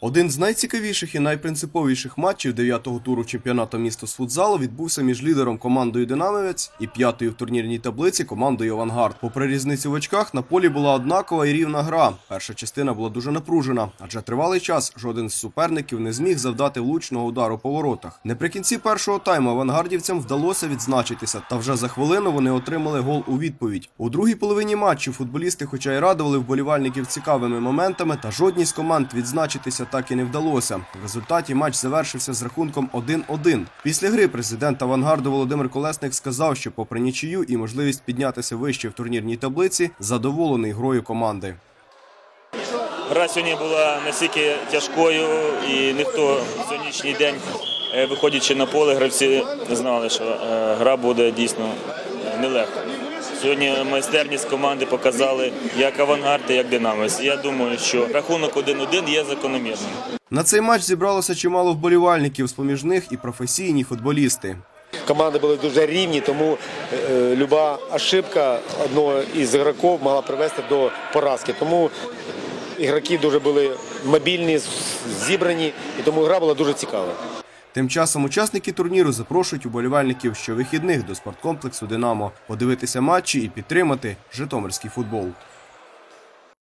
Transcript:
Один з найцікавіших і найпринциповіших матчів дев'ятого туру чемпіонату міста з футзалу відбувся між лідером командою Динамівець і п'ятою в турнірній таблиці командою Авангард. Попри різницю в очках, на полі була однакова і рівна гра. Перша частина була дуже напружена, адже тривалий час жоден з суперників не зміг завдати влучного удару по воротах. Наприкінці першого тайму авангардівцям вдалося відзначитися, та вже за хвилину вони отримали гол у відповідь. У другій половині матчу футболісти, хоча й радували вболівальників цікавими моментами, та жодній з команд відзначитися так і не вдалося. В результаті матч завершився з рахунком 1-1. Після гри президент авангарду Володимир Колесник сказав, що попри нічию і можливість піднятися вище в турнірній таблиці, задоволений грою команди. Гра сьогодні була настільки тяжкою, і ніхто в сьогоднішній день, е, виходячи на поле, гравці знали, що е, гра буде дійсно е, нелегко. Сьогодні майстерність команди показали як авангард, і як динамець. Я думаю, що рахунок 1-1 є закономірним. На цей матч зібралося чимало вболівальників, з поміж них і професійні футболісти. Команди були дуже рівні, тому е, люба ошибка одного із ігроків могла привести до поразки. Тому ігроки дуже були мобільні, зібрані, і тому гра була дуже цікава. Тим часом учасники турніру запрошують уболівальників щовихідних до спорткомплексу Динамо подивитися матчі і підтримати житомирський футбол.